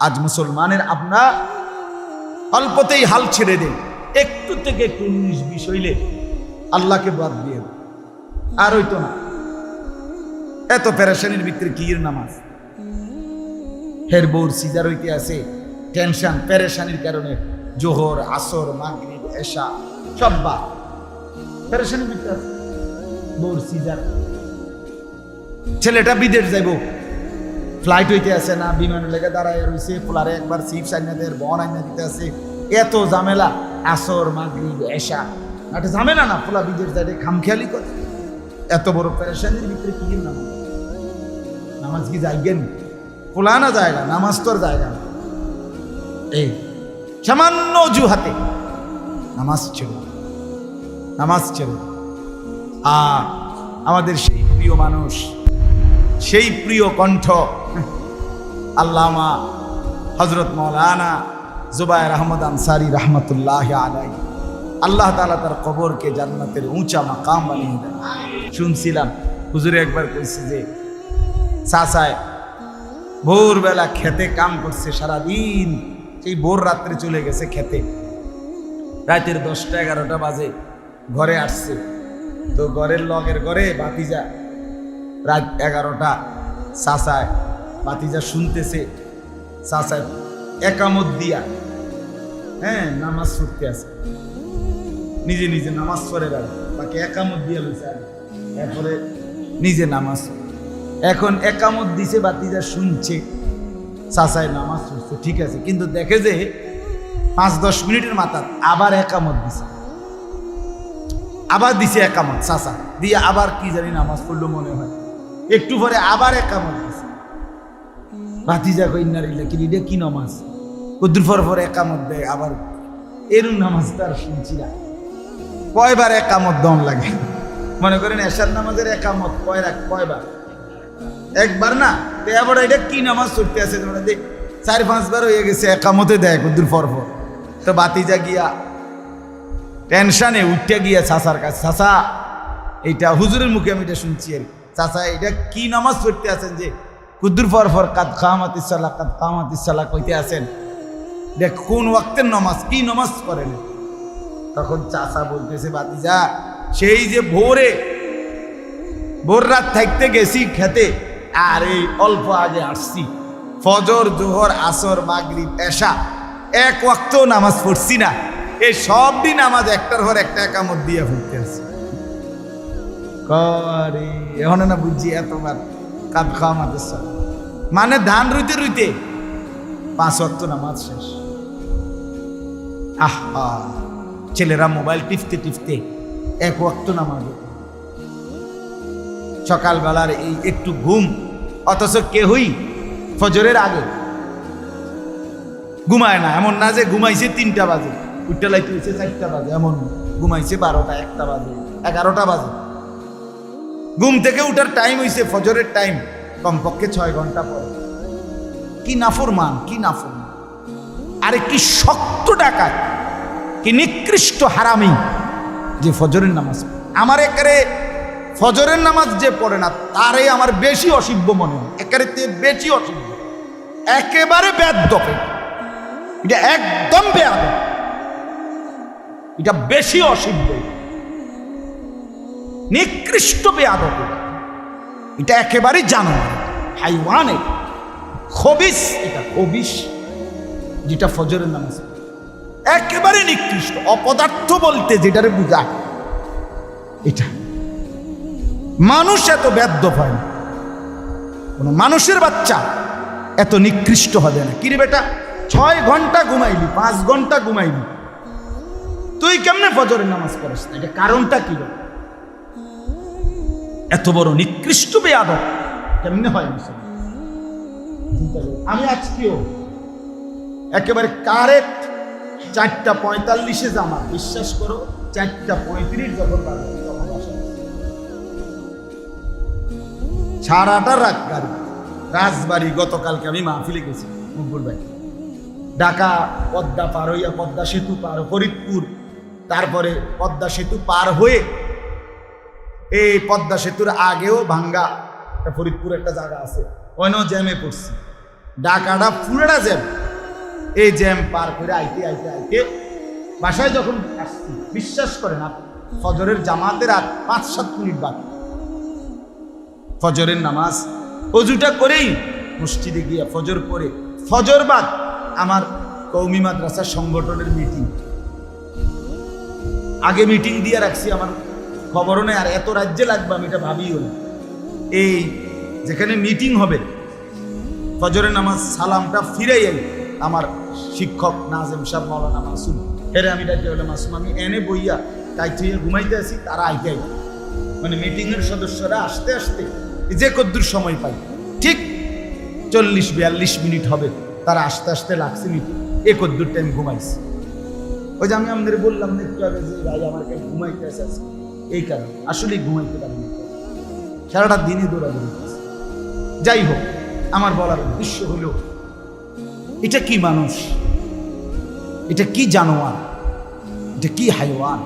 আজ মুসলমানের আমরা অল্পতেই হাল ছেড়ে দেন একটু থেকে একটু উনিশ বিষ হইলে আল্লাহকে বাদ দিয়ে। আর হইতো না। এত প্যারাশানির ভিতরে কি নামাজ? হের বউর সিজার হইতে আছে, টেনশন প্যারেশানির কারণে জোহর, আসর, মাগরিব, এশা, সব বা ভিতরে বউর সিজার। ছেলেটা বিদেশ যাইব ফ্লাইট হইতে আছে না বিমান লেগে দাঁড়ায় রইছে, পোলারে একবার চিপস আইনা দেয়, বন আইনা দিতে আছে এত ঝামেলা, আসর, মাগরিব, এশা। একটা ঝামেলা না, পোলা বিদেশ যায় খামখেয়ালি করে। এত বড় প্যারেশানির ভিতরে কি এর নামাজ কি যাইগেন পোলা না জায়গা নামাজ তোর জায়গা না। এই, সামান্য অজুহাতে নামাজ ছিল নামাজ ছিল আর আমাদের সেই প্রিয় মানুষ সেই প্রিয় কণ্ঠ আল্লামা হজরত মৌলানা জুবায়ের আহমদ আনসারি রহমতুল্লাহ আলাই আল্লাহ তালা তার কবরকে জান্নাতের উঁচা মাকাম বানিয়ে দেন। শুনছিলাম, হুজুরে একবার কইছে যে, চাচায়, ভোরবেলা খেতে কাম করছে সারাদিন, সেই ভোর রাত্রে চলে গেছে খেতে। রাতের দশটা এগারোটা বাজে, ঘরে আসছে। তো ঘরের লগের ঘরে বাতিজা রাত এগারোটা। চাচায় বাতিজা শুনতেছে। চাচায় একামত দিয়া হ্যাঁ নামাজ পড়তে আছে। নিজে নিজে নামাজ পড়ে বেড়া তাকে একামত দিয়া লইছে। এরপরে নিজে নামাজ এখন একামত দিছে বাতিজা শুনছে। চাচায় নামাজ পড়ছে, ঠিক আছে। কিন্তু দেখে যে পাঁচ, দশ মিনিটের মাথা আবার একামত দিছে। আবার দিছে একামত, চাচা। দিয়ে আবার কি জানি নামাজ পড়ল মনে হয়। একটু পরে আবার এক একামত দিছে ভাতিজা কইনারিলে কি রে কি নামাজ? কদ্দুর পর পর একামত দেয়, আবার এরম নামাজ তার শুনছি না। কয়বার একামত দম লাগে। মনে করেন এশার নামাজের একামত কয় রাখ, কয়বার? একবার না, তো এবার এটা কি নামাজ পড়তে আছে তোমরা দেখ, চার পাঁচবার হয়ে গেছে একামতে দেয় কদ্দুর পর পর। তো বাতিজা গিয়া টেনশনে উঠতে গিয়া, চাচার কাছে, চাচা, এইটা হুজুরের মুখে আমি এটা শুনছি আর কি। চাচা, এটা কি নামাজ পড়তে আছেন যে? কুদ্দুর ফর ফর কাদ কামাত ইসাল্লাহ কাদ কামাত ইসাল্লাহ কইতে আছেন। দেখ, কোন ওয়াক্তের নামাজ, কি নামাজ করেন তখন চাচা বলতেছে বাতিজা সেই যে ভোরে, ভোর রাত থাকতে গেছি খেতে, আর এই অল্প আগে আসছি। ফজর, জোহর, আসর, মাগরিব, এশা, এক ওয়াক্ত নামাজ পড়ছি না। এই সব দিন নামাজ একটার পর একটা একামত দিয়ে পড়তে আছে। করে। এখন না বুঝছি এতবার কাদ খাওয়া আমাদের সাথে মানে ধান রুইতে রুইতে পাঁচ ওয়াক্ত নামাজ শেষ। আহা, ছেলেরা মোবাইল টিপতে টিপতে এক নামাজ। হতো। সকালবেলার এই একটু ঘুম, অথচ কেহই ফজরের আগে ঘুমায় না। এমন না যে ঘুমাইছে তিনটা বাজে, উঠতে লাইতে চারটা বাজে, এমন ঘুমাইছে বারোটা, একটা বাজে, এগারোটা বাজে। ঘুম থেকে উঠার টাইম হয়েছে ফজরের টাইম কমপক্ষে ছয় ঘণ্টা পরে। কি নাফরমান কি নাফরমান। আরে কি শক্ত ডাকাত, কি নিকৃষ্ট হারামি যে ফজরের নামাজ আমার একারে ফজরের নামাজ যে পড়ে না, তারে আমার বেশি অসিব্য মনে হয়। একারে বেশি অসিব্য। একেবারে বেদ্য এটা একদম বেয়াদ এটা বেশি অসিব্য। নিকৃষ্ট বেয়াদ এটা একেবারে জানো হাইওয়ান খবিস, এটা খবিস, যেটা ফজরের নামাজ। একেবারে নিকৃষ্ট, অপদার্থ বলতে যেটারে বুঝায় এটা। মানুষ এত ব্যর্থ হয় না। কোনো মানুষের বাচ্চা এত নিকৃষ্ট হবে না। কিরে বেটা, ছয় ঘণ্টা ঘুমাইলি, পাঁচ ঘণ্টা ঘুমাইলি। তুই কেমনে ফজরের নামাজ পড়িস? না এটা কারণটা কি? এত বড় নিকৃষ্ট বেয়াদ কেমনে হয়? আমি আজকেও একেবারে কারেক্ট চারটা পঁয়তাল্লিশে জামা বিশ্বাস করো, চারটা পঁয়ত্রিশ যখন। সারাটা রাত গাড়ি রাজবাড়ি, গতকালকে আমি মা মাহফিলে গেছি, মকবুল ভাই ঢাকা, পদ্মা পার হইয়া পদ্মা সেতু পার ফরিদপুর তারপরে পদ্মা সেতু পার হয়ে এই পদ্মা সেতুর আগেও ভাঙ্গা একটা ফরিদপুর একটা জায়গা আছে। ওইনেও জ্যামে পড়ছি। ডাকাটা পুরোটা জ্যাম এই জ্যাম পার করে আইতে আইতে আইতে বাসায় যখন আসছি, বিশ্বাস করেন আপনি, ফজরের জামাতের আর পাঁচ, সাত মিনিট বাকি। ফজরের নামাজ, অজুটা করেই মসজিদে গিয়ে ফজর পরে ফজর বাদ আমার কৌমি মাদ্রাসার সংগঠনের মিটিং আগে মিটিং দিয়ে রাখছি আমার খবরও নেই আর এত রাজ্যে লাগবে আমি এটা ভাবিও না। এই যেখানে মিটিং হবে, ফজরের নামাজ সালামটা ফিরে এল আমার শিক্ষক নাজেম সাহেব মৌলানা মাসুম হেরে আমি ডাকি বলে মাসুম, আমি এনে বইয়া তাই থুইয়া ঘুমাইতে আসি, তারা আইতে আইতে মানে মিটিংয়ের সদস্যরা আসতে আসতে যে কদ্দুর সময় পাই ঠিক চল্লিশ বিয়াল্লিশ মিনিট হবে, তারা আসতে আসতে লাগছে মিটিং এ কদ্দুর টাইম ঘুমাইছি। ওই যে আমি আমাদের বললাম না একটু আগে যে ভাই আমার ঘুমাইতে আসে। এই কারণে আসলে ঘুমাইতে পারিনি। সারাটা দিনে দৌড়াদৌড়ি করছি। যাই হোক, আমার বলার উদ্দেশ্য হলো, এটা কি মানুষ? এটা কি জানোয়ার? এটা কি হাইওয়ান?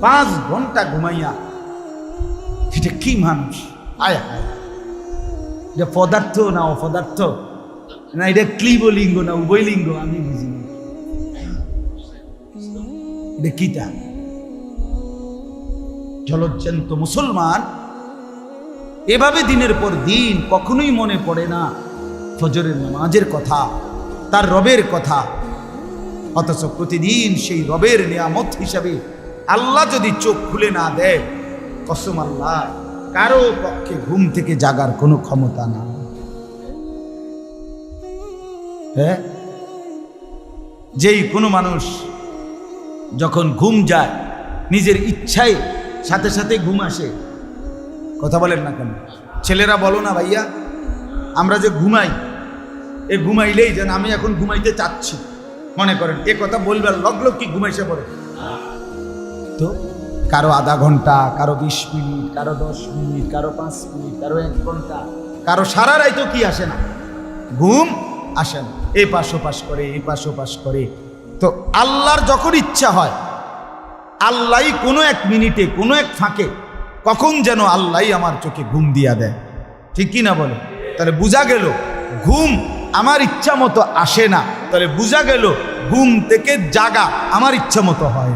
পাঁচ ঘণ্টা ঘুমাইয়া এটা কি মানুষ? আয় হায়। এটা পদার্থ না অপদার্থ? না এটা ক্লিবলিঙ্গ না উভয় লিঙ্গ আমি বুঝি না। এটা কিটা? জলজ্জান্ত মুসলমান, এভাবে দিনের পর দিন কখনোই মনে পড়ে না ফজরের নামাজের কথা, তার রবের কথা। অথচ প্রতিদিন সেই রবের নিয়ামত হিসাবে আল্লাহ যদি চোখ খুলে না দেয়, কসম আল্লাহ, কারও পক্ষে ঘুম থেকে জাগার কোনো ক্ষমতা না। হ্যাঁ? যেই কোনো মানুষ যখন ঘুম যায়, নিজের ইচ্ছায় সাথে সাথে ঘুম আসে। কথা বলেন না কেন? ছেলেরা বলো না ভাইয়া, আমরা যে ঘুমাই, এ ঘুমাইলেই যেন আমি এখন ঘুমাইতে চাচ্ছি। মনে করেন, এ কথা বলবার লগ লগ কি ঘুমাইছে পড়ে? তো কারও আধা ঘণ্টা, কারও বিশ মিনিট, কারও দশ মিনিট, কারও পাঁচ মিনিট, কারও এক ঘণ্টা, কারও সারা রাইতো কি আসে না? ঘুম আসে না। এ পাশ ও পাশ করে এ পাশ ও পাশ করে। তো আল্লাহর যখন ইচ্ছা হয় আল্লাহ কোনো এক মিনিটে, কোনো এক ফাঁকে কখন যেন আল্লাহ আমার চোখে ঘুম দিয়া দেয়। ঠিক কি না বলে? তাহলে বোঝা গেল, ঘুম আমার ইচ্ছা মতো আসে না। তাহলে বোঝা গেল, ঘুম থেকে জাগা আমার ইচ্ছা মতো হয়